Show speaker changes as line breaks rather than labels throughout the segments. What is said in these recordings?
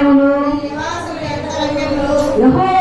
రమ్యములు
నివాసులు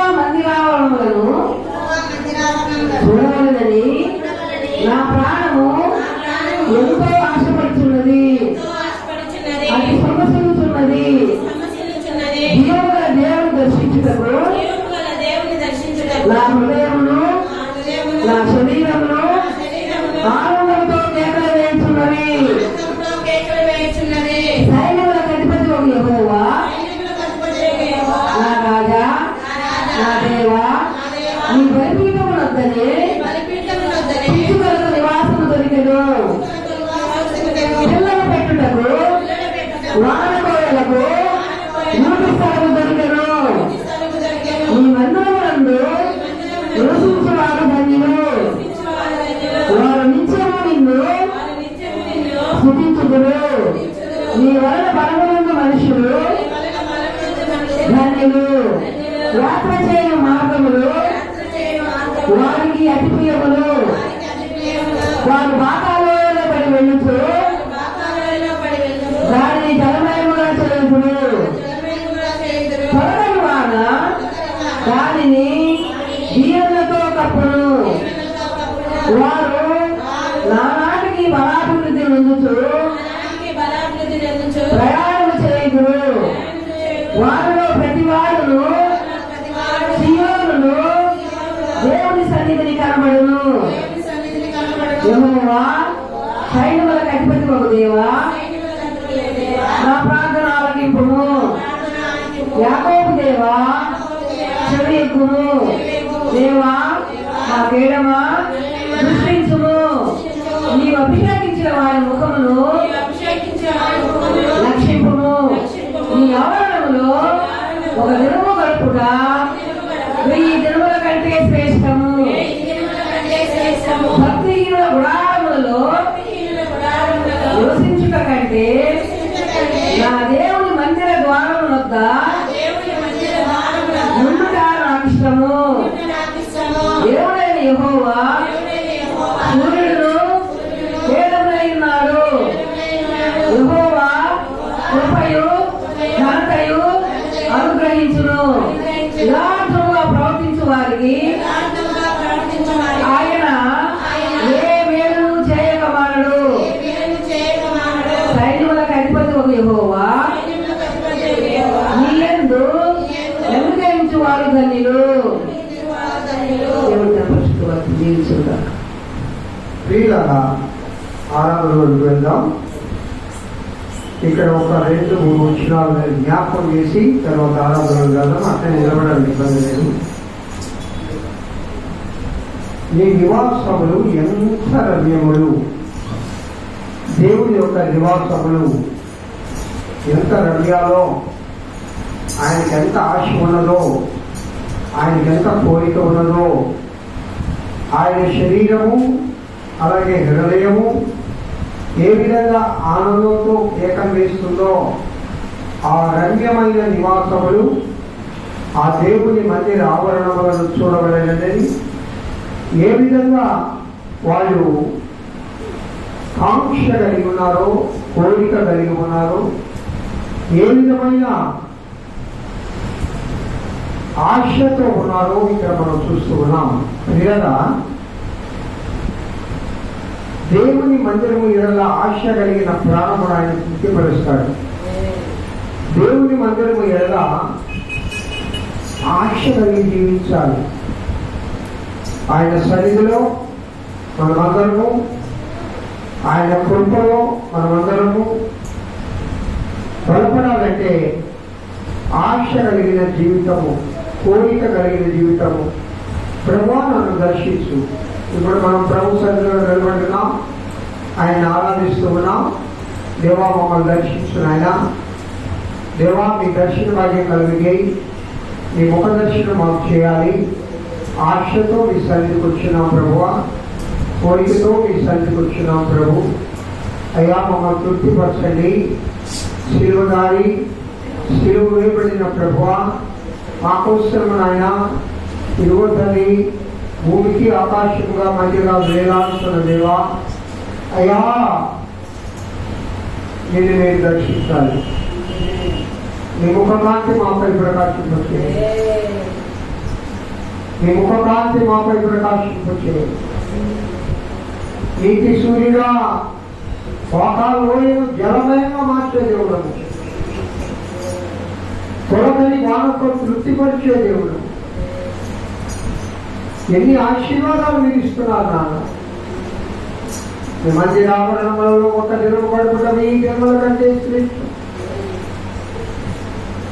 స్థుతించుదురు నీ వలన బలములందు మనుషులు. ధన్యులు. యాత్ర చేయు మార్గములు. వారికి అతి ప్రియములు వారు బాగా దేవా మా కేడమా? దృష్టించుము నీవు అభిషేకించిన వారి ముఖమును లక్షింపుము నీ ఆవరణములో ఒక దినము గడుపుట వెయ్యి దినముల కంటే శ్రేష్టము. భక్తిహీనుల గుడారములలో నివసించుట కంటే నా దేవుని మందిర ద్వారము వద్ద ఉండుట నాకు ఇష్టము యెహోవా
సూర్యుడు యెహోవా
సూర్యుడును కృపయు ఘనతయు అనుగ్రహించును.
ఆరాధనలోకి వెళ్దాం ఇక్కడ ఒక రెండు మూడు వచ్చినాలు జ్ఞాపకం చేసి తర్వాత ఆరాధనలు వెళ్దాం అట్లా నిలబడడం ఇబ్బంది లేదు. నీ నివాసములు ఎంత రమ్యములు. దేవుని యొక్క నివాసములు ఎంత రమ్యాలో ఆయనకి ఎంత ఆశ ఉన్నదో ఆయనకి ఎంత కోరిక ఉన్నదో ఆయన శరీరము అలాగే హృదయము ఏ విధంగా ఆనందంతో ఏకం వేస్తుందో ఆ రమ్యమైన నివాసములు ఆ దేవుని మందిర ఆవరణములను చూడవలనని ఏ విధంగా వాళ్ళు కాంక్ష కలిగి ఉన్నారో కోరిక కలిగి ఉన్నారో ఏ విధమైన ఆశతో ఉన్నారో ఇక్కడ మనం చూస్తూ ఉన్నాం. లేదా దేవుని మందిరము ఎడల ఆశ కలిగిన ప్రాణమును ఆయన తృప్తిపరుస్తాడు. దేవుని మందిరము ఎడల ఆశ కలిగి జీవించాలి. ఆయన సన్నిధిలో మనమందరము ఆయన కృపలో మనమందరము బలపడాలంటే ఆశ కలిగిన జీవితము కోరిక కలిగిన జీవితము ప్రభావాలను దర్శించు. ఇప్పుడు మనం ప్రభు సన్నిధిలో నిలబడుతున్నాం. ఆయన ఆరాధిస్తూ ఉన్నాం. దేవా మమ్మల్ని దర్శించు ఆయన దేవా మీ దర్శన భాగ్యం కలిగితే మీ ముఖ దర్శనం మాకు చేయాలి. ఆశతో మీ సన్నిధికి వచ్చినాం ప్రభువ. కోరికతో మీ సన్నిధికి వచ్చినాం ప్రభు. అయ్యా మమ్మల్ని తృప్తిపరచండి. శిలువదారి శిలువ వేయబడిన ప్రభువ. మాకోసం నాయన. ఇదిగో తల్లి భూమికి ఆకాశముగా మధ్యగా వేలాడుతున్న దేవా అయ్యా నేను నేను దర్శించాలి. నీ ముఖకాంతి మాపై ప్రకాశింపచేయండి నీ ముఖకాంతి మాపై ప్రకాశింపచేయండి నీతి సూర్యుడా పాకాలోయను జలమయంగా మార్చే దేవుడు. కొరకని వానతో తృప్తిపరిచే దేవుడు. ఎన్ని ఆశీర్వాదాలు మీరు ఇస్తున్నారు నాన్న? మీ మంది రావడంలో ఒక దినం ఈ జన్మల కంటే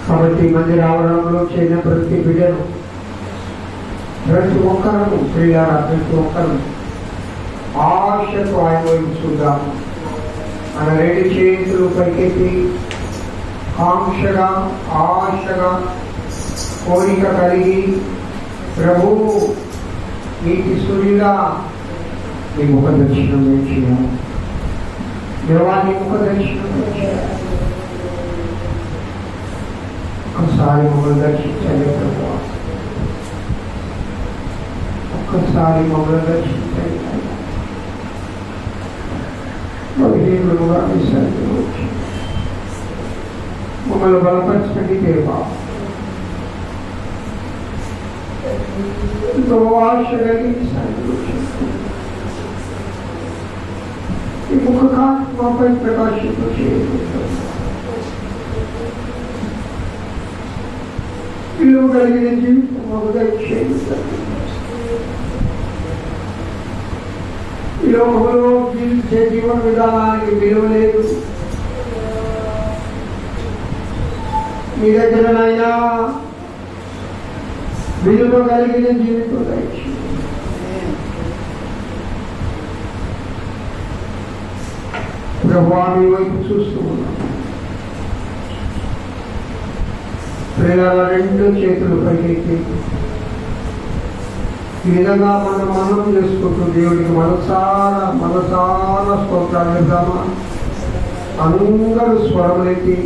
కాబట్టి మంచి మంది రావడంలో చేయన ప్రతి బిడ్డను ప్రతి ఒక్కరము శ్రీగారు ప్రతి ఒక్కరు ఆశతో ఆయన మన రెండు చేతులు పైకెత్తి ఆంక్షగా ఆశగా కోరిక కలిగి ప్రభు నీటి సూర్యుడా నీ ముఖ దర్శనం చేయాలి దేవా నీ ముఖ దర్శనం చేయాలి ఒక్కసారి మమ్మల్ని దర్శించండి ప్రభు ఒక్కసారి మమ్మల్ని దర్శించండి బలహీనులుగా మీ సన్నిధిలో వచ్చి మమ్మల్ని బలపరచండి దేవా ఎంతో ఆశ కలిగి మీ సన్నిధిలో వచ్చి ఈ ముఖ కాంతి మాపై ప్రకాశింప చేయండి విలువ కలిగిన జీవితం మాకు దయచేయండి తండ్రి. ఈ లోకంలో జీవించే జీవన విధానానికి విలువ లేదు మీ దగ్గరనైనా విలువ కలిగిన జీవితం దయచేయండి. ప్రభువా వైపు చూస్తూ ఉన్నాం ప్రియుల రెండు చేతులు పైకెత్తి ఈ విధంగా మనం మనం చేసుకుంటూ దేవుడికి మనసారా మనసారా స్తోత్రాలు ఇద్దామా అందరూ స్వరములెత్తి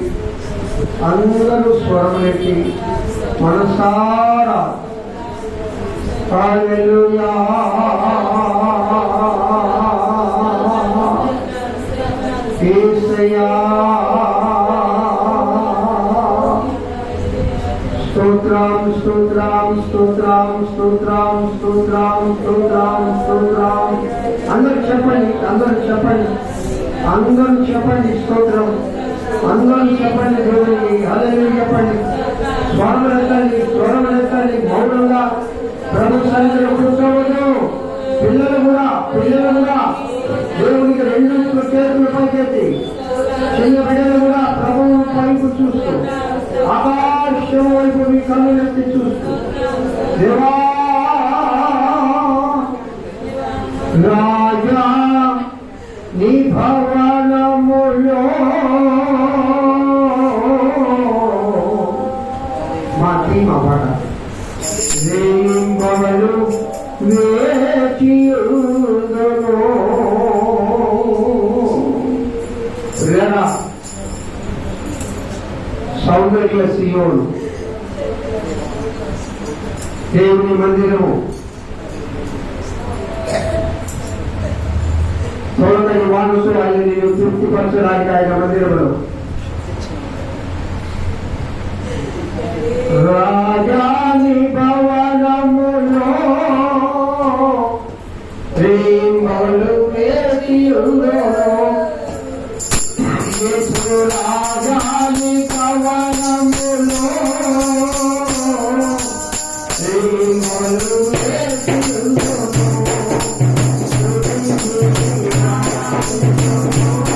అందరూ స్వరములెత్తి మనసారా. హల్లెలూయా. యేసయ్యా స్తోత్రం స్తోత్రం స్తోత్రం స్తోత్రం స్తోత్రం స్తోత్రం స్తోత్రం. అందరూ చెప్పండి అందరూ చెప్పండి. అందరూ చెప్పండి స్తోత్రం. అందరూ చెప్పండి దేవుడికి అదే వైపు మీ కన్నులెత్తి చూస్తూ దేవా రాజా నీ భవనములో మా టీం అవ్వడ రేయింబవలు వేచియుందును సౌందర్య సియోను దేవుని మందిరము తోడని మానుసు ఆయన నేను తృప్తిపరచడానికి ఆయన మందిరంలో Thank you.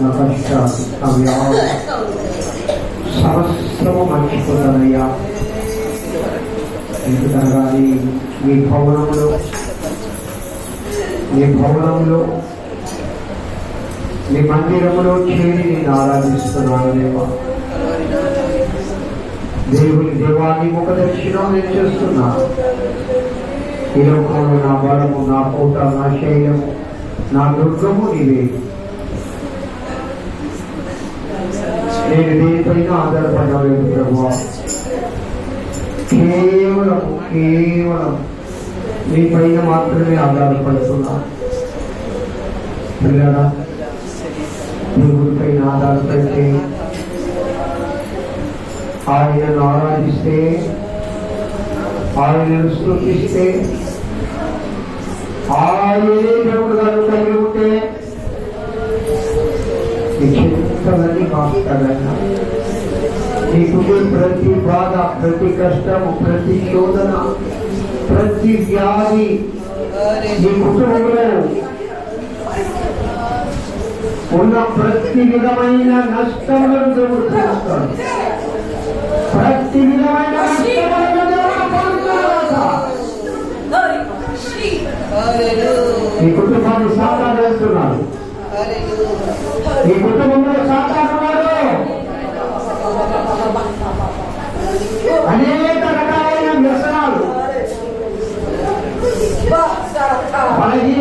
బాధలు నా మర్చిపోతానయ్యా ఎందుకనగా మీ భవనంలో మీ భవనంలో మీ మందిరంలో చేరి నేను ఆరాధిస్తున్నాను దేవా దేవుని దేవాన్ని ముఖ దక్షిణం నేను చేస్తున్నా. ఈ లోకంలో నా బలము నా కోట నా శైలము నా దుర్గము నీవే. నేను దీనిపైన ఆధారపడలేదు ప్రభు? కేవలం కేవలం నీ పైన మాత్రమే ఆధారపడుతున్నా. పిల్లడా దేవుడి పైన ఆధారపడితే ఆయనను ఆరాధిస్తే ఆయనను స్థుతిస్తే ఆయనే దేవుడు గారు కలిగి ఉంటే నీ చింతలన్నీ కాస్తాడన్నా నీకుండే ప్రతి బాధ ప్రతి కష్టము ప్రతి శోధన ప్రతి వ్యాధి నీ కుటుంబంలో ఉన్న ప్రతి విధమైన నష్టములను దేవుడు చేస్తాడు ప్రతి విధమైన నష్టములను దేవుడు పొందుతాడు. నీ కుటుంబాన్ని సాకారం చేస్తున్నాడు నీ కుటుంబంలో సాకారం అనేక రకాలైన వ్యసనాలు. బలహీనత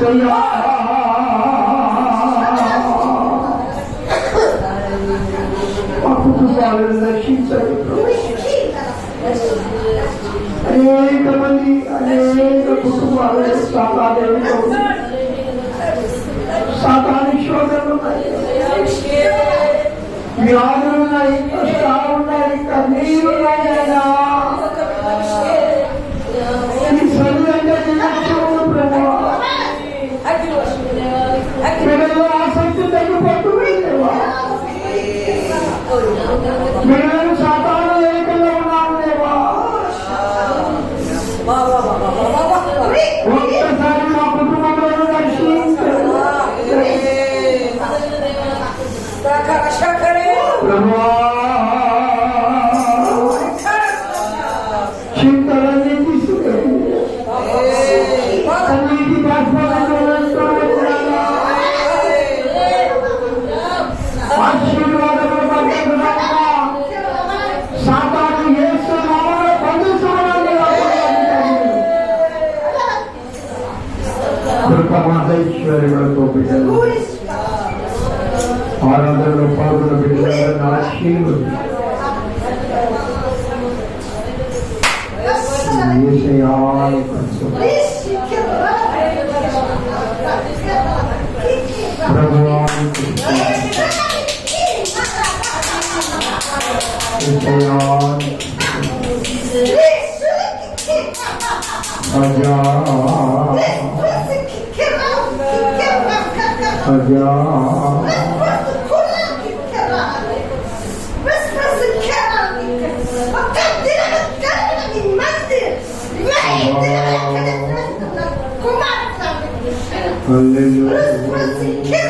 యేసయ్యా. మా కుటుంబాలను రక్షించండి అనేక మంది అనేక కుటుంబాలు సాతాదేవితో సాతాని శోధనలు ఉన్నాయి వ్యాధులు ఉన్నాయి కష్టాలు ఉన్నాయి కన్నీరు ఉన్నాయి Caleb. Hallelujah.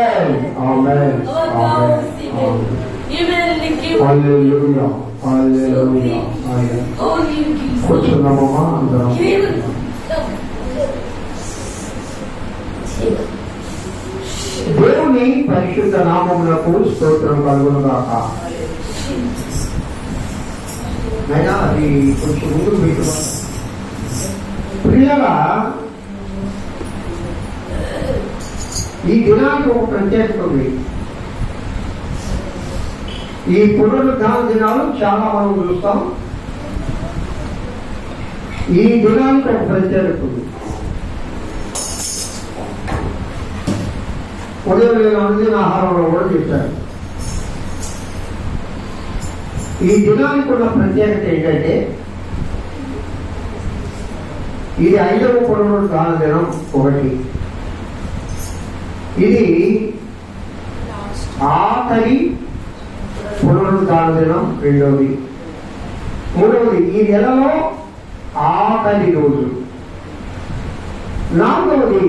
ఆది మాతో మాట్లాడాలి ప్రభువా మీ దాసులను బలపరచండి ఆమేన్ ఆమేన్ ఆమేన్ హల్లెలూయా హల్లెలూయా ఆమేన్ కూర్చున్నామమ్మా అందరం దేవుని పరిశుద్ధ నామములకు స్తోత్రం కలుగునుగాక. అయినా అది కొంచెం ముందు మీకు ప్రియగా ఈ దినానికి ఒక ప్రత్యేకత ఉంది. ఈ పునరుద్ధాన దినాలు చాలా మనం చూస్తాం. ఈ దినానికి ఒక ప్రత్యేకత ఉంది. ఉదయం నేను అనుదిన ఆహారంలో కూడా చెప్పాను. ఈ దినానికి ఉన్న ప్రత్యేకత ఏంటంటే ఇది ఐదవ పునరుద్ధాన దినం ఒకటి. ఇది ఆఖరి పునరుద్ధాన దినం రెండవది. మూడవది ఈ నెలలో ఆఖరి రోజు. నాలుగవది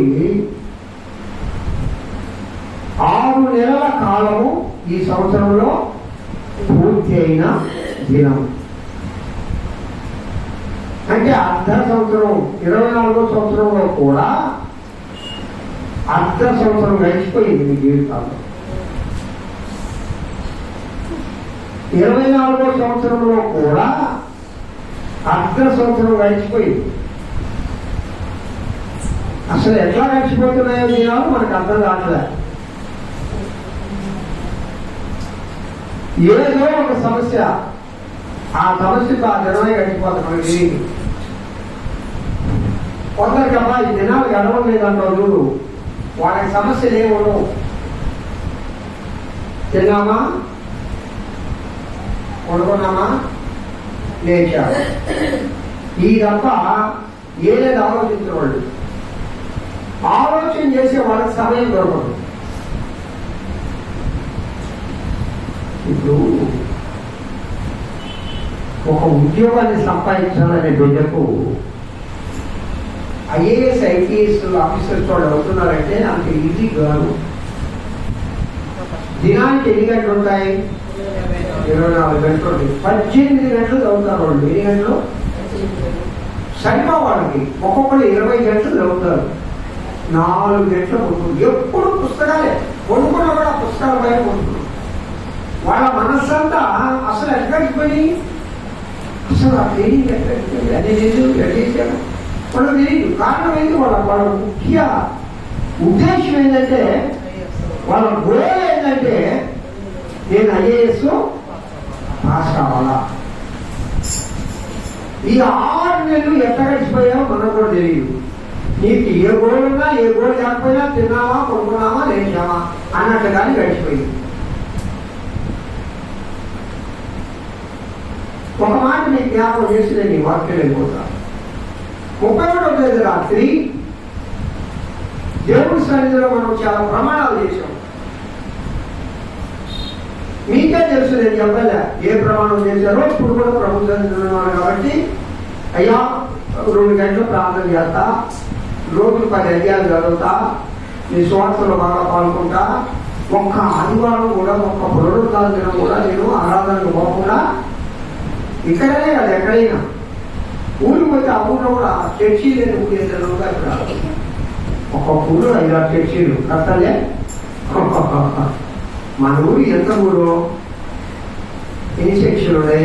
ఆరు నెలల కాలము ఈ సంవత్సరంలో పూర్తి అయిన దినం. అంటే అర్ధ సంవత్సరం ఇరవై నాలుగో సంవత్సరంలో కూడా అర్ధ సంవత్సరం గడిచిపోయింది మీ జీవితాల్లో. ఇరవై నాలుగో సంవత్సరంలో కూడా అర్ధ సంవత్సరం గడిచిపోయింది. అసలు ఎట్లా గడిచిపోతున్నాయో దినాలు మనకు అర్థం కావట్లేదు ఏదో ఒక సమస్య ఆ సమస్యకు ఆ దినమే గడిచిపోతాం మనకి కొందరికి అబ్బా ఈ దినాలు గడవలేదంటావు చూడు. వాళ్ళకి సమస్యలు ఏమి ఉండవు తిన్నామా? కొనుక్కున్నామా లేచారు ఈ తప్ప ఏలేదు ఆలోచించిన వాళ్ళు ఆలోచన చేసే వాళ్ళకి సమయం దొరకదు. ఇప్పుడు ఒక ఉద్యోగాన్ని సంపాదించాలనే బిడ్డకు ఐఏఎస్ ఐపీఎస్ ఆఫీసర్స్ వాళ్ళు అవుతున్నారంటే అంత ఈజీ కాదు. దినానికి ఎన్ని గంటలు ఉంటాయి? ఇరవై నాలుగు గంటలు పద్దెనిమిది గంటలు చదువుతారు వాళ్ళు. ఎన్ని గంటలు? సరిపా వాళ్ళకి ఒక్కొక్కరు ఇరవై గంటలు చదువుతారు. నాలుగు గంటలు ఉంటుంది ఎప్పుడు పుస్తకాలే కొనుక్కున్న కూడా పుస్తకాల పైన కొనుక్కున్నాం వాళ్ళ మనస్సంతా అసలు ఎక్కడికి పోయి అసలు ఆ ట్రైనింగ్ ఎక్కడికి పోయి అది లేదు ఎక్కడ చేశారు. వాళ్ళకి తెలియదు కారణం ఏంటి వాళ్ళ వాళ్ళ ముఖ్య ఉద్దేశం ఏంటంటే వాళ్ళ గోల్ ఏంటంటే నేను ఐఏఎస్ పాస్ కావాలా? ఈ ఆరు నెలలు ఎట్లా గడిచిపోయావో మనకు కూడా తెలియదు. నీకు ఏ గోల్ ఉన్నా ఏ గోల్ కాకపోయినా తిన్నావా కొనుక్కున్నావా లేచావా అన్నట్టుగానే గడిచిపోయింది. ఒక మాట నీకు జ్ఞాపకం చేసి నేను ఈ వాక్యం ముప్పై ఒకటో తేదీ రాత్రి. దేవుడి సన్నిధిలో మనం చాలా ప్రమాణాలు చేశాం. మీకే తెలుసు నేను చెప్పలే ఏ ప్రమాణం చేశారో. ఇప్పుడు కూడా ప్రభుత్వం సన్నిధిలో కాబట్టి అయ్యా రెండు గంటలు ప్రార్థన చేస్తా రోజులు పది అధ్యాయాలు చదువుతా నీ స్వార్థలో బాగా పాల్గొంటా. ఒక్క ఆదివారం కూడా ఒక్క పునరుద్ధార దినం కూడా నేను ఆరాధనకు పోకుండా ఇక్కడనే కాదు ఎక్కడైనా. ఊరికి పోతే ఆ ఊళ్ళో కూడా చర్చి లేని ఊరు ఏదైనా ఉందా ఇక్కడ. ఒక చర్చీలు. కట్టలే మన ఊరు ఎంత ఊరు? ఎన్ని చర్చలు ఉన్నాయి?